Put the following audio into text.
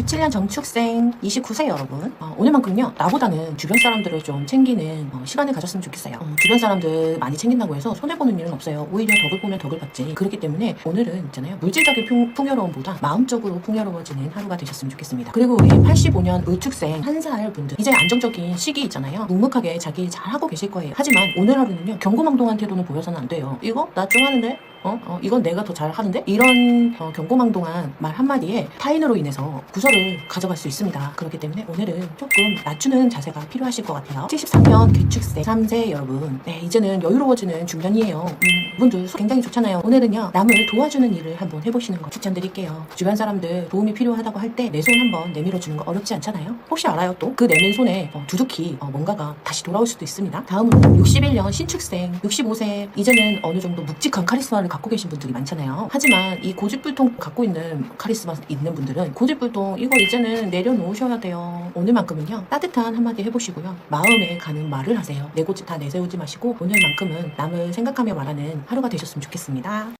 97년 정축생 29세 여러분. 어, 오늘만큼요 나보다는 주변 사람들을 좀 챙기는 어, 시간을 가졌으면 좋겠어요. 어, 주변 사람들 많이 챙긴다고 해서 손해보는 일은 없어요. 오히려 덕을 보면 덕을 받지. 그렇기 때문에 오늘은 있잖아요 물질적인 풍, 풍요로움보다 마음적으로 풍요로워지는 하루가 되셨으면 좋겠습니다. 그리고 우리 85년 을축생 한 살 분들. 이제 안정적인 시기 있잖아요. 묵묵하게 자기 일잘 하고 계실 거예요. 하지만 오늘 하루는요 경고망동한 태도는 보여서는 안 돼요. 이거? 나 좀 하는데 어? 어, 이건 내가 더 잘 하는데? 이런 어, 경고망동한 말 한마디에 타인으로 인해서 구설을 가져갈 수 있습니다. 그렇기 때문에 오늘은 조금 낮추는 자세가 필요하실 것 같아요. 73년 개축생 3세 여러분. 네, 이제는 여유로워지는 중년이에요. 음, 이분들 속 굉장히 좋잖아요. 오늘은요, 남을 도와주는 일을 한번 해보시는 거 추천드릴게요. 주변 사람들 도움이 필요하다고 할 때 내 손 한번 내밀어 주는 거 어렵지 않잖아요. 혹시 알아요 또? 그 내민 손에 어, 두둑히 어, 뭔가가 다시 돌아올 수도 있습니다. 다음으로 61년 신축생 65세 이제는 어느 정도 묵직한 카리스마를 갖고 계신 분들이 많잖아요. 하지만 이 고집불통 갖고 있는 카리스마 있는 분들은 고집불통 이거 이제는 내려놓으셔야 돼요. 오늘만큼은요 따뜻한 한마디 해보시고요. 마음에 가는 말을 하세요. 내 고집 다 내세우지 마시고 오늘만큼은 남을 생각하며 말하는 하루가 되셨으면 좋겠습니다.